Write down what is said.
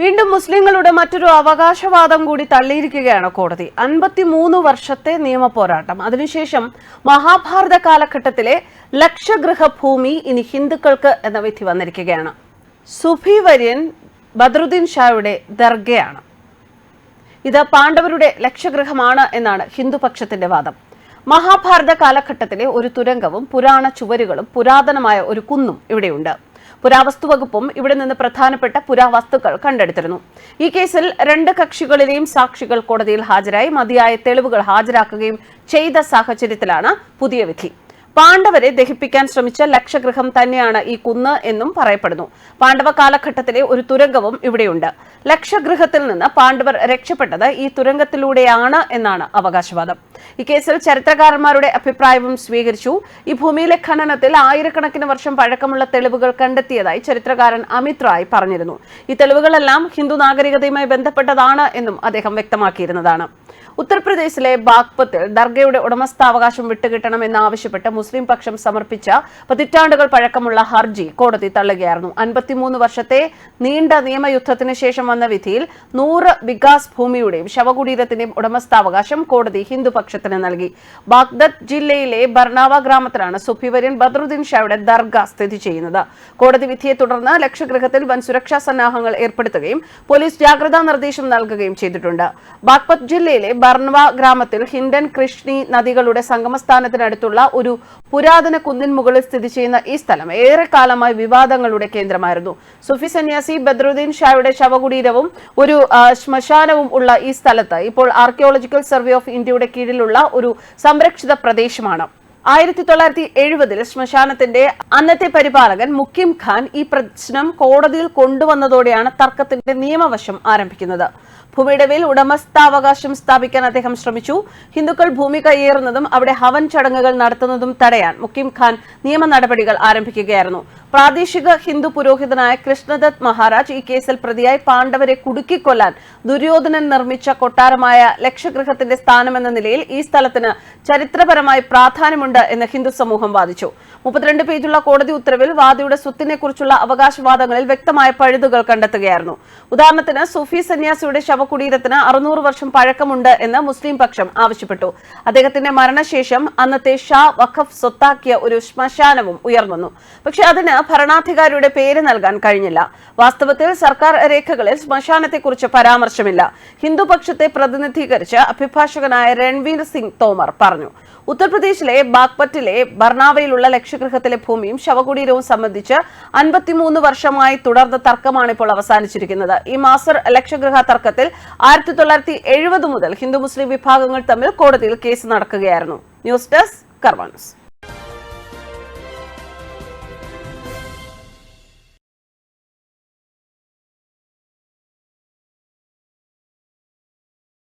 വീണ്ടും മുസ്ലിങ്ങളുടെ മറ്റൊരു അവകാശവാദം കൂടി തള്ളിയിരിക്കുകയാണ് കോടതി. അൻപത്തിമൂന്ന് വർഷത്തെ നിയമ പോരാട്ടം. അതിനുശേഷം മഹാഭാരത കാലഘട്ടത്തിലെ ലക്ഷഗൃഹ ഭൂമി ഇനി ഹിന്ദുക്കൾക്ക് എന്ന വിധി വന്നിരിക്കുകയാണ്. സുഫി വര്യൻ ബദ്രുദ്ദീൻ ഷായുടെ ദർഗയാണ്. ഇത് പാണ്ഡവരുടെ ലക്ഷഗൃഹമാണ് എന്നാണ് ഹിന്ദുപക്ഷത്തിന്റെ വാദം. മഹാഭാരത കാലഘട്ടത്തിലെ ഒരു തുരങ്കവും പുരാണ ചുവരുകളും പുരാതനമായ ഒരു കുന്നും ഇവിടെയുണ്ട്. പുരാവസ്തു വകുപ്പും ഇവിടെ നിന്ന് പ്രധാനപ്പെട്ട പുരാവസ്തുക്കൾ കണ്ടെടുത്തിരുന്നു. ഈ കേസിൽ രണ്ട് കക്ഷികളിലെയും സാക്ഷികൾ കോടതിയിൽ ഹാജരായി. മതിയായ തെളിവുകൾ ഹാജരാക്കുകയും ചെയ്ത സാഹചര്യത്തിലാണ് പുതിയ വിധി. പാണ്ഡവരെ ദഹിപ്പിക്കാൻ ശ്രമിച്ച ലക്ഷഗൃഹം തന്നെയാണ് ഈ കുന്ന് എന്നും പറയപ്പെടുന്നു. പാണ്ഡവ കാലഘട്ടത്തിലെ ഒരു തുരങ്കവും ഇവിടെയുണ്ട്. ലക്ഷഗൃഹത്തിൽ നിന്ന് പാണ്ഡവർ രക്ഷപ്പെട്ടത് ഈ തുരങ്കത്തിലൂടെയാണ് എന്നാണ് അവകാശവാദം. ഈ കേസിൽ ചരിത്രകാരന്മാരുടെ അഭിപ്രായവും സ്വീകരിച്ചു. ഈ ഭൂമിയിലെ ഖനനത്തിൽ ആയിരക്കണക്കിന് വർഷം പഴക്കമുള്ള തെളിവുകൾ കണ്ടെത്തിയതായി ചരിത്രകാരൻ അമിത് റായ് പറഞ്ഞിരുന്നു. ഈ തെളിവുകളെല്ലാം ഹിന്ദു നാഗരികതയുമായി ബന്ധപ്പെട്ടതാണ് എന്നും അദ്ദേഹം വ്യക്തമാക്കിയിരുന്നതാണ്. ഉത്തർപ്രദേശിലെ ബാഗ്പത്തിൽ ദർഗയുടെ ഉടമസ്ഥാവകാശം വിട്ടുകിട്ടണമെന്നാവശ്യപ്പെട്ട് മുസ്ലിം പക്ഷം സമർപ്പിച്ച പതിറ്റാണ്ടുകൾ പഴക്കമുള്ള ഹർജി കോടതി തള്ളുകയായിരുന്നു. അൻപത്തിമൂന്ന് വർഷത്തെ നീണ്ട നിയമയുദ്ധത്തിന് ശേഷം വന്ന വിധിയിൽ നൂറ് വികാസ് ഭൂമിയുടെയും ശവകുടീരത്തിന്റെയും ഉടമസ്ഥാവകാശം കോടതി ഹിന്ദുപക്ഷത്തിന് നൽകി. ബാഗ്ദത്ത് ജില്ലയിലെ ബർണാവ ഗ്രാമത്തിലാണ് സുഫിവര്യൻ ബദ്രുദ്ദീൻ ഷായുടെ ദർഗ സ്ഥിതി ചെയ്യുന്നത്. കോടതി വിധിയെ തുടർന്ന് ലക്ഷഗൃഹത്തിൽ വൻ സുരക്ഷാ സന്നാഹങ്ങൾ ഏർപ്പെടുത്തുകയും പോലീസ് ജാഗ്രതാ നിർദ്ദേശം നൽകുകയും ചെയ്തിട്ടുണ്ട്. ബാഗ്പത് ജില്ലയിലെ ബർണവ ഗ്രാമത്തിൽ ഹിൻഡൻ കൃഷ്ണി നദികളുടെ സംഗമസ്ഥാനത്തിനടുത്തുള്ള ഒരു പുരാതന കുന്നിൻ മുകളിൽ സ്ഥിതി ചെയ്യുന്ന ഈ സ്ഥലം ഏറെക്കാലമായി വിവാദങ്ങളുടെ കേന്ദ്രമായിരുന്നു. സുഫി സന്യാസി ബദ്രുദ്ദീൻ ഷായുടെ ശവകുടീരവും ഒരു ശ്മശാനവും ഉള്ള ഈ സ്ഥലത്ത് ഇപ്പോൾ ആർക്കിയോളജിക്കൽ സർവേ ഓഫ് ഇന്ത്യയുടെ കീഴിലുള്ള ഒരു സംരക്ഷിത പ്രദേശമാണ്. ആയിരത്തി തൊള്ളായിരത്തി എഴുപതിൽ ശ്മശാനത്തിന്റെ അന്നത്തെ പരിപാലകൻ മുക്കിം ഖാൻ ഈ പ്രശ്നം കോടതിയിൽ കൊണ്ടുവന്നതോടെയാണ് തർക്കത്തിന്റെ നിയമവശം ആരംഭിക്കുന്നത്. ഭൂമിയുടെ മേൽ ഉടമസ്ഥാവകാശം സ്ഥാപിക്കാൻ അദ്ദേഹം ശ്രമിച്ചു. ഹിന്ദുക്കൾ ഭൂമി കയ്യേറുന്നതും അവിടെ ഹവൻ ചടങ്ങുകൾ നടത്തുന്നതും തടയാൻ മുക്കിം ഖാൻ നിയമ നടപടികൾ ആരംഭിക്കുകയായിരുന്നു. പ്രാദേശിക ഹിന്ദു പുരോഹിതനായ കൃഷ്ണദത്ത് മഹാരാജ് ഈ കേസിൽ പ്രതിയായി പാണ്ഡവരെ കുടുക്കിക്കൊല്ലാൻ ദുര്യോധനൻ നിർമ്മിച്ച കൊട്ടാരമായ ലക്ഷഗൃഹത്തിന്റെ സ്ഥാനമെന്ന നിലയിൽ ഈ സ്ഥലത്തിന് ചരിത്രപരമായി പ്രാധാന്യമുണ്ട് എന്ന് ഹിന്ദു സമൂഹം വാദിച്ചു. മുപ്പത്തിരണ്ട് പേജുള്ള കോടതി ഉത്തരവിൽ വാദിയുടെ സ്വത്തിനെക്കുറിച്ചുള്ള അവകാശവാദങ്ങളിൽ വ്യക്തമായ പഴുതുകൾ കണ്ടെത്തുകയായിരുന്നു. ഉദാഹരണത്തിന് സുഫി സന്യാസിയുടെ ശവകുടീരത്തിന് അറുന്നൂറ് വർഷം പഴക്കമുണ്ട് എന്ന് മുസ്ലിം പക്ഷം ആവശ്യപ്പെട്ടു. അദ്ദേഹത്തിന്റെ മരണശേഷം അന്നത്തെ ഷാ വഖഫ് സ്വത്താക്കിയ ഒരു ശ്മശാനവും ഉയർന്നു. പക്ഷെ അതിന് ഭരണാധികാരിയുടെ പേര് നൽകാൻ കഴിഞ്ഞില്ല. വാസ്തവത്തിൽ സർക്കാർ രേഖകളിൽ ശ്മശാനത്തെക്കുറിച്ച് പരാമർശമില്ല. ഹിന്ദുപക്ഷത്തെ പ്രതിനിധീകരിച്ച് അഭിഭാഷകനായ രൺവീർ സിംഗ് തോമർ പറഞ്ഞു. ഉത്തർപ്രദേശിലെ ബാഗ്പറ്റിലെ ബർണാവയിലുള്ള ലക്ഷഗൃഹത്തിലെ ഭൂമിയും ശവകുടീരവും സംബന്ധിച്ച് അൻപത്തിമൂന്ന് വർഷമായി തുടർന്ന തർക്കമാണ് ഇപ്പോൾ അവസാനിച്ചിരിക്കുന്നത്. ഈ മാസർ ലക്ഷഗൃഹ തർക്കത്തിൽ ആയിരത്തി തൊള്ളായിരത്തി എഴുപത് മുതൽ ഹിന്ദു മുസ്ലിം വിഭാഗങ്ങൾ തമ്മിൽ കോടതിയിൽ കേസ് നടക്കുകയായിരുന്നു. News desk കർവാനസ്